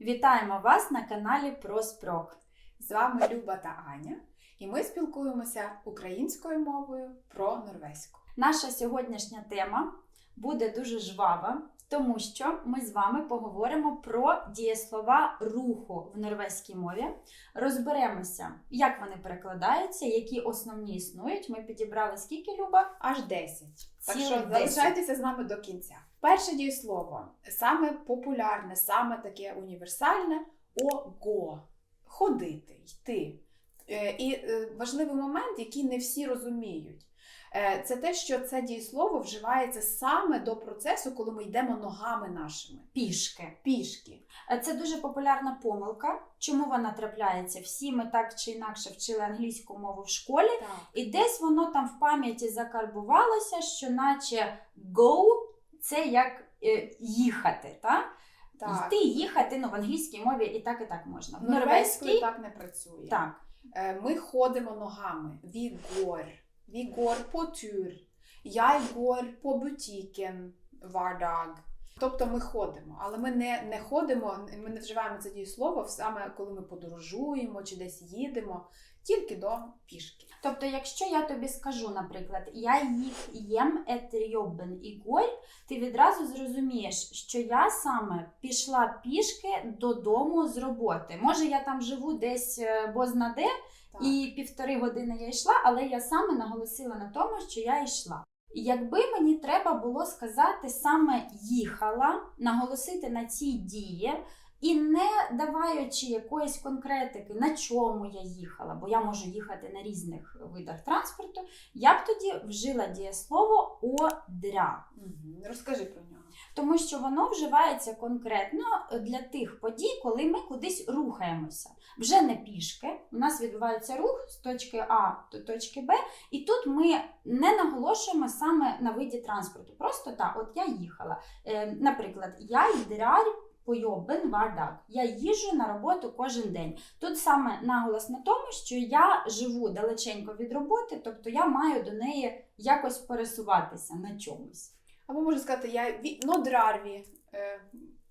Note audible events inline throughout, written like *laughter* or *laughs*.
Вітаємо вас на каналі Про Спрок. З вами Люба та Аня, і ми спілкуємося українською мовою про норвезьку. Наша сьогоднішня тема буде дуже жвава, тому що ми з вами поговоримо про дієслова руху в норвезькій мові. Розберемося, як вони перекладаються, які основні існують. Ми підібрали скільки Люба? Аж 10. Так що 10. залишайтеся з нами до кінця. Перше дієслово, саме популярне, саме таке універсальне ого. Ходити, йти. Е, І е, важливий момент, який не всі розуміють. Е, Це те, що це дієслово вживається саме до процесу, коли ми йдемо ногами нашими, Пішки. пішки. Е, Це дуже популярна помилка. Чому вона трапляється? Всі ми так чи інакше вчили англійську мову в школі, Так. І десь воно там в пам'яті закарбувалося, що наче go це як е, їхати, та? Так. Йти, їхати, ну в англійській мові і так, і так можна. В норвезькій так не працює. так. Ми ходимо ногами. Vi går. Vi går på tur. Jeg går på butikken hver dag. Тобто ми ходимо, але ми не, не ходимо, ми не вживаємо це дієслово саме коли ми подорожуємо чи десь їдемо, тільки до пішки. Тобто, якщо я тобі скажу, наприклад, я їх їм etter jobben i ти відразу зрозумієш, що я саме пішла пішки додому з роботи. Може, я там живу десь е, бозна де, Так. І півтори години я йшла, але я саме наголосила на тому, що я йшла. Якби мені треба було сказати саме їхала, наголосити на цій дії, і не даваючи якоїсь конкретики, на чому я їхала, бо я можу їхати на різних видах транспорту, я б тоді вжила дієслово одря. Розкажи про нього. Тому що воно вживається конкретно для тих подій, коли ми кудись рухаємося. Вже не пішки. У нас відбувається рух з точки А до точки Б, і тут ми не наголошуємо саме на виді транспорту. Просто так, от я їхала. Е, наприклад, я йдрар по йобен вардак. Я їжджу на роботу кожен день. Тут саме наголос на тому, що я живу далеченько від роботи, тобто я маю до неї якось пересуватися на чомусь. Або можна сказати, я ві... ну. Е,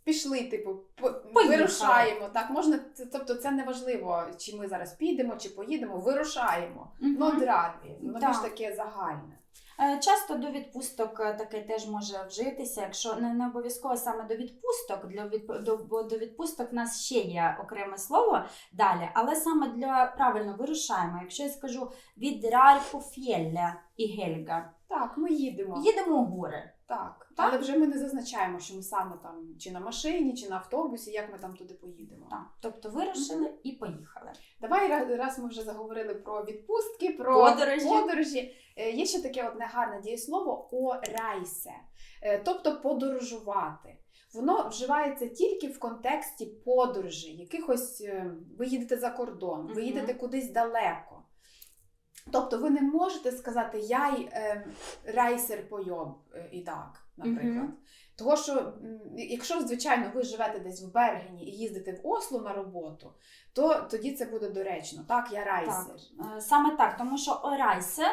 Пішли, типу, по- Поїхали. вирушаємо. Так, можна, це- тобто це не важливо, чи ми зараз підемо, чи поїдемо, вирушаємо. Ну, Мгм. драрві, воно більш таке загальне. Е, Часто до відпусток е, таке теж може вжитися, якщо не, не обов'язково саме до відпусток. Для до, до відпусток в нас ще є окреме слово далі, але саме для правильно вирушаємо. Якщо я скажу від Ральфу фєлля і Гельга, Так, ми їдемо. їдемо у гори. Так. Так. Але вже ми не зазначаємо, що ми саме там чи на машині, чи на автобусі, як ми там туди поїдемо. Так, тобто вирушили і поїхали. Давай раз, ми вже заговорили про відпустки, про Подорожі. подорожі. Е, Є ще таке одне гарне дієслово орайсе, Е, тобто подорожувати. Воно вживається тільки в контексті подорожі, якихось е, ви їдете за кордон, ви їдете кудись далеко. Тобто ви не можете сказати я й, е, райсер пойоб е, і так, наприклад. Мгм. Того, що якщо, звичайно, ви живете десь в Бергені і їздите в Осло на роботу, то тоді це буде доречно. Так, я райсер. Так. Саме так, тому що орайсе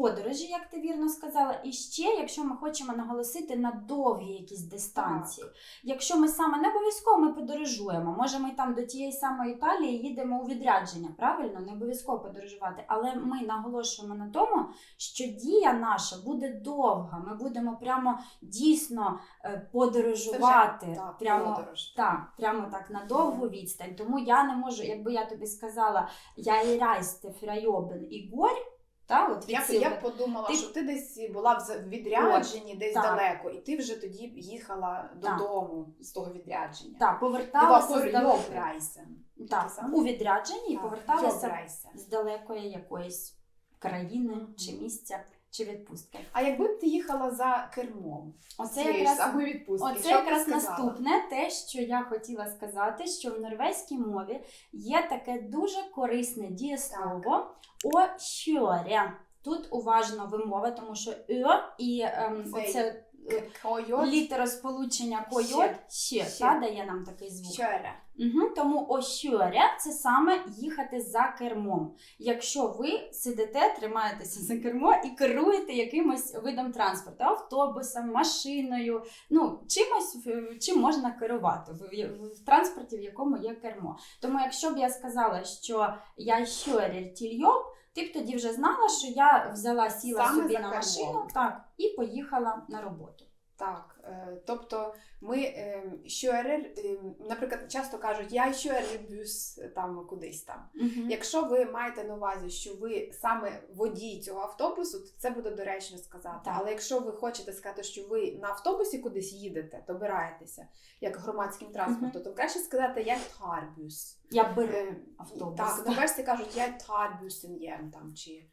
подорожі, як ти вірно сказала, і ще, якщо ми хочемо наголосити на довгі якісь дистанції. Якщо ми саме не обов'язково ми подорожуємо, може ми там до тієї самої Італії їдемо у відрядження, правильно? Не обов'язково подорожувати, але ми наголошуємо на тому, що дія наша буде довга. Ми будемо прямо дійсно е, подорожувати. Так, прямо подорож. так, прямо так на довгу відстань. Тому я не можу, якби я тобі сказала, я і райсте фрайобен і горь, та, от Я, я подумала, Ти- що ти десь була в за- от, відрядженні, десь так. далеко, і ти вже тоді їхала Так. додому з того відрядження. Так, поверталася здалеку. Йобрайсен. Так, у відрядженні і поверталася з далекої якоїсь країни чи місця, чи відпустки. А якби б ти їхала за кермом Оце цієї якраз самої відпустки, Оце якраз наступне те, що я хотіла сказати, що в норвезькій мові є таке дуже корисне дієслово о щоря. Тут уважно вимова, тому що «ö» і ем, оце е, Койот. літеросполучення койот Ще. ще, Ще. Та, дає нам такий звук. Кjöre. Угу, тому ощоря це саме їхати за кермом. Якщо ви сидите, тримаєтеся за кермо і керуєте якимось видом транспорту, автобусом, машиною, ну чимось, чим можна керувати в, в транспорті, в якому є кермо. Тому, якщо б я сказала, що я щорір тільйоб, ти б тоді вже знала, що я взяла сіла Саме собі за на машину так, і поїхала на роботу. Так, е, тобто ми е, кjører, е, наприклад, часто кажуть, я kjører бюс там кудись там. Мгм. Якщо ви маєте на увазі, що ви саме водій цього автобусу, то це буде доречно сказати. Так. Але якщо ви хочете сказати, що ви на автобусі кудись їдете, добираєтеся як громадським транспортом, то краще сказати я tar бюс. Я беру Е, автобус. Так, на версії кажуть, я bussen hjem, там чи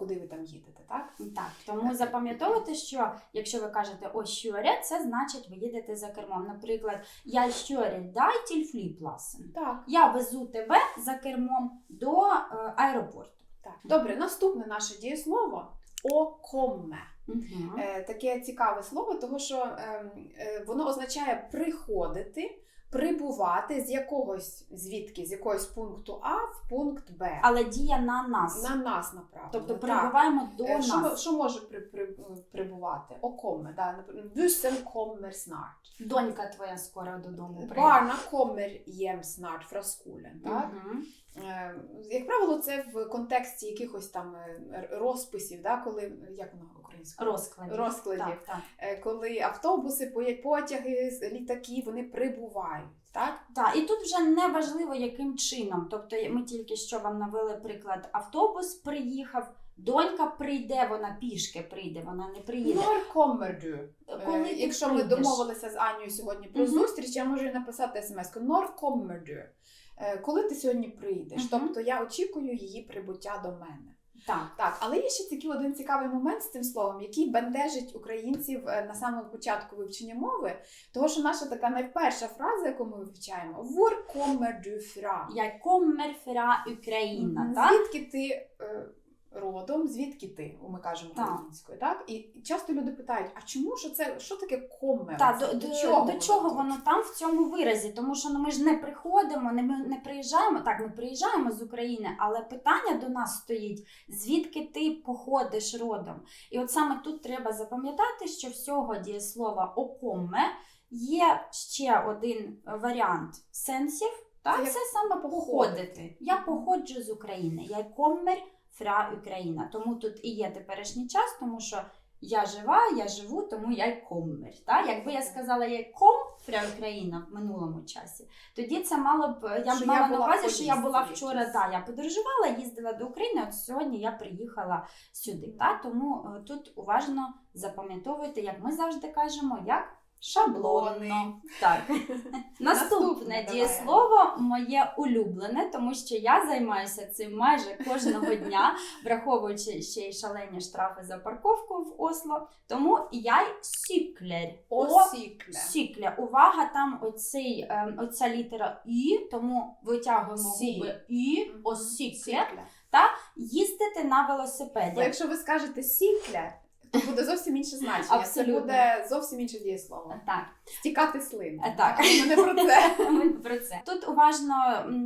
куди ви там їдете, так? Так, тому запам'ятовуйте, що якщо ви кажете о щоря, це значить ви їдете за кермом. Наприклад, я щоря дай тіль фліпласен. Так. Я везу тебе за кермом до е, аеропорту. так. Добре, наступне наше дієслово окоме. Угу. Е, таке цікаве слово, тому що ем, е, воно означає приходити, прибувати з якогось звідки, з якогось пункту А в пункт Б. Але дія на нас. На нас направлено. тобто так. прибуваємо до Е, Що, нас. що може при, при, прибувати? Окоме, да. Bussen kommer snart. Донька твоя скоро додому прийде. Barna kommer hjem snart fra skolen. Так? Е, Як правило, це в контексті якихось там е, розписів, да, коли як воно українською? Розкладів. Розкладів. Так, так. Е, коли автобуси, потяги, літаки вони прибувають. Так? Так, і тут вже не важливо, яким чином. Тобто, ми тільки що вам навели приклад: автобус приїхав, донька прийде, вона пішки прийде, вона не приїде. Når? Коли Е, ти Якщо ми домовилися з Анією сьогодні про Мгм. зустріч, я можу написати смс Når kommer? Е, Коли ти сьогодні прийдеш? Мгм. Тобто я очікую її прибуття до мене. Так. Так, але є ще такий один цікавий момент з цим словом, який бентежить українців е, на самому початку вивчення мови. Тому що наша така найперша фраза, яку ми вивчаємо, «Вур комер дю fra? Я комер fra Україна, Звідки ти е, родом, звідки ти, ми кажемо українською, так? І часто люди питають: а чому ж це що таке коме? Та, Це до, до, чого, до чого тут? воно там в цьому виразі? Тому що ну, ми ж не приходимо, не, ми не приїжджаємо. Так, ми приїжджаємо з України, але питання до нас стоїть: звідки ти походиш родом? І от саме тут треба запам'ятати, що всього дієслова окоме є ще один варіант сенсів. Так, Це це, як саме походити. походити. Я походжу з України. Я коммер фра Україна. Тому тут і є теперішній час, тому що я жива, я живу, тому я й коммер. Так? Якби я сказала я ком фра Україна в минулому часі, тоді це мало б я б мала на увазі, що я була вчора. Да, я подорожувала, їздила до України. От сьогодні я приїхала сюди. Так? Тому е, тут уважно запам'ятовуйте, як ми завжди кажемо, як. Шаблонно. Так. *laughs* Наступне дієслово моє улюблене, тому що я займаюся цим майже кожного дня, *laughs* враховуючи ще й шалені штрафи за парковку в Осло. Тому я й сіклер. Сікля. Увага, там оцей, ем, оця літера І, тому витягуємо губи І, Мгм. осікле. Сікля. Їздити на Бо велосипеді. якщо ви скажете сікля, то буде зовсім інше значення. Абсолютно. Це буде зовсім інше дієслово. Так. Стікати слин. Е, так. Ми не про це. *laughs* Ми про це. Тут уважно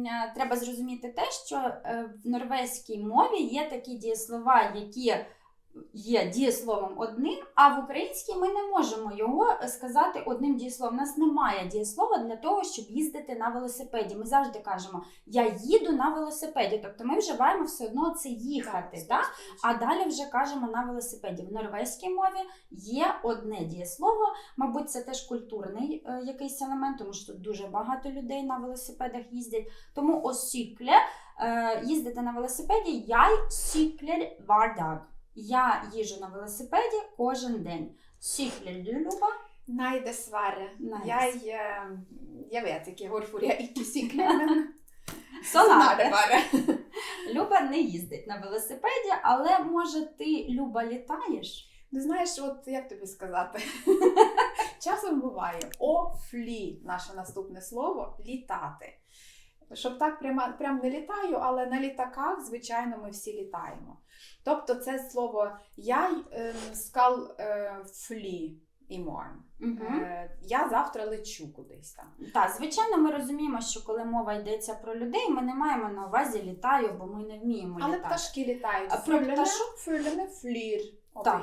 е, треба зрозуміти те, що е, в норвезькій мові є такі дієслова, які є дієсловом одним, а в українській ми не можемо його сказати одним дієсловом. У нас немає дієслова для того, щоб їздити на велосипеді. Ми завжди кажемо Я їду на велосипеді. Тобто ми вживаємо все одно це їхати. Так, а далі вже кажемо на велосипеді. В норвезькій мові є одне дієслово. Мабуть, це теж культурний е, якийсь елемент, тому що тут дуже багато людей на велосипедах їздять. Тому осікле е, їздити на велосипеді я сіклер вардаг. Я їжджу на велосипеді кожен день. Du Люба? Nei, dessverre. Jeg, jeg vet ikke hvorfor jeg ikke sykler, men Sånn sånn er det bare. Люба не їздить на велосипеді, але може ти Люба літаєш? Ну, знаєш, от як тобі сказати? *laughs* Часом буває офлі, наше наступне слово літати. Щоб так прямо, прям не літаю, але на літаках, звичайно, ми всі літаємо. Тобто це слово я ем, скал е, флі. іморн. Угу. Е, Я завтра лечу кудись там. Так, звичайно, ми розуміємо, що коли мова йдеться про людей, ми не маємо на увазі літаю, бо ми не вміємо Але літати. пташки літають. А про пташок? флір. Так.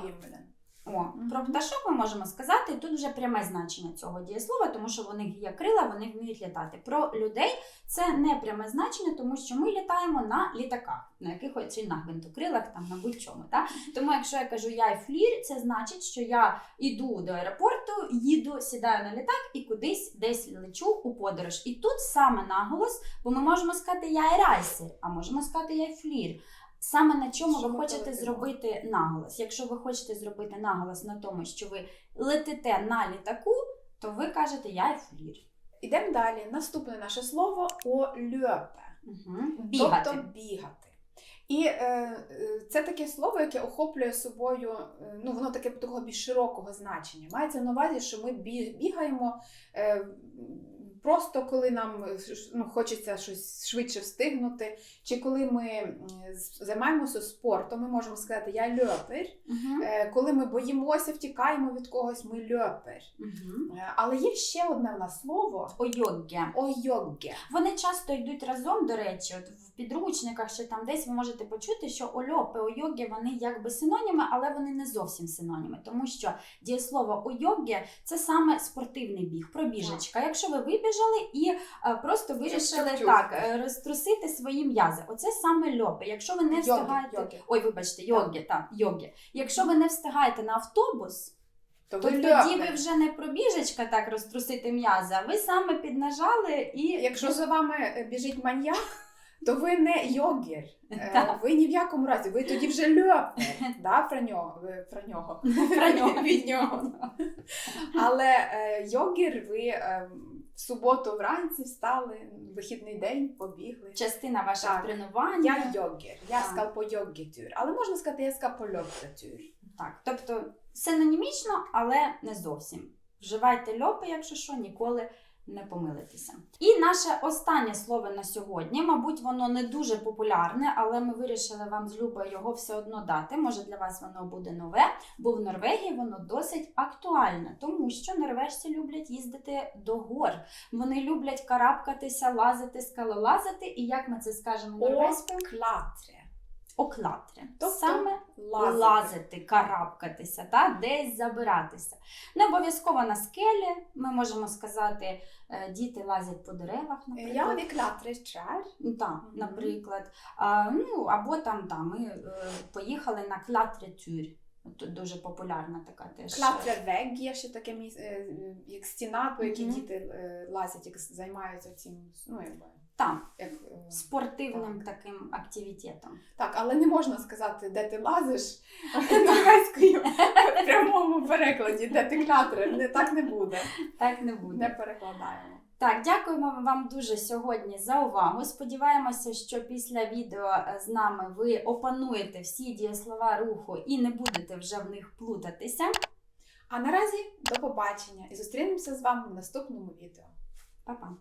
О, Мгм. про пташок ми можемо сказати, тут вже пряме значення цього дієслова, тому що вони є крила, вони вміють літати. Про людей це не пряме значення, тому що ми літаємо на літаках, на якихось чи на гвинтокрилах, там на будь-чому. Тому якщо я кажу я флір, це значить, що я йду до аеропорту, їду, сідаю на літак і кудись десь лечу у подорож. І тут саме наголос, бо ми можемо сказати я райсер, а можемо сказати я флір. Саме на чому Що ви хочете зробити наголос. Якщо ви хочете зробити наголос на тому, що ви летите на літаку, то ви кажете я флір. Ідемо далі. Наступне наше слово ольопе. Угу. Бігати. Тобто бігати. І е, е, це таке слово, яке охоплює собою, е, ну воно таке такого більш широкого значення. Мається на увазі, що ми бігаємо е, просто коли нам е, ну, хочеться щось швидше встигнути, чи коли ми займаємося спортом, ми можемо сказати я льопер. Угу. Коли ми боїмося, втікаємо від когось, ми льопер. Угу. Але є ще одне в нас слово Ойогге. ойогге. Вони часто йдуть разом, до речі, от в підручниках чи там десь ви можете почути, що ольопи, ойоги, вони якби синоніми, але вони не зовсім синоніми, тому що дієслово ойоги це саме спортивний біг, пробіжечка. Якщо ви вибіжали і е, просто вирішили так е, розтрусити свої м'язи, оце саме льопи. Якщо ви не встигаєте, йоги. ой, вибачте, йоги, так, йоги. Якщо ви не встигаєте на автобус. То То ви тоді льопер. ви вже не пробіжечка так розтрусити м'язи, а ви саме піднажали і Якщо за вами е, біжить маньяк, то ви не йогер. *laughs* Е. Ви ні в якому разі, ви тоді вже льопер. *laughs* Да, про нього. Про нього. *laughs* Про нього. Від нього. Але е, йогер, ви е, в суботу вранці встали, вихідний день, побігли. частина ваших Так. тренувань. Я йогер, я Так. скал. Але можна сказати, я скал по. Так, тобто синонімічно, але не зовсім. Вживайте льопи, якщо що, ніколи не помилитеся. І наше останнє слово на сьогодні, мабуть, воно не дуже популярне, але ми вирішили вам з Любою його все одно дати. Може, для вас воно буде нове, бо в Норвегії воно досить актуальне, тому що норвежці люблять їздити до гор. Вони люблять карабкатися, лазити, скалолазити. І як ми це скажемо норвезькою? Клатре. Оклатри. Тобто Саме Лазити. лазити, карабкатися, та десь забиратися. Не обов'язково на скелі. Ми можемо сказати, е, діти лазять по деревах, Е, наприклад. Я не чар. Так, наприклад. А, ну, або там, там ми е, поїхали на клатретюр. Тут дуже популярна така теж. Клатре вег є ще таке місце, як стіна, по якій Мгм. діти е, лазять, як займаються цим, ну якби Там, як е, спортивним таким активітетом. так, але не можна сказати, де ти лазиш *laughs* норвезькою в прямому перекладі, де ти клатре. Не так не буде. Так не буде. Не перекладаємо. Так, дякуємо вам дуже сьогодні за увагу. Сподіваємося, що після відео е, з нами ви опануєте всі дієслова руху і не будете вже в них плутатися. А наразі до побачення і зустрінемося з вами в наступному відео. Па-па!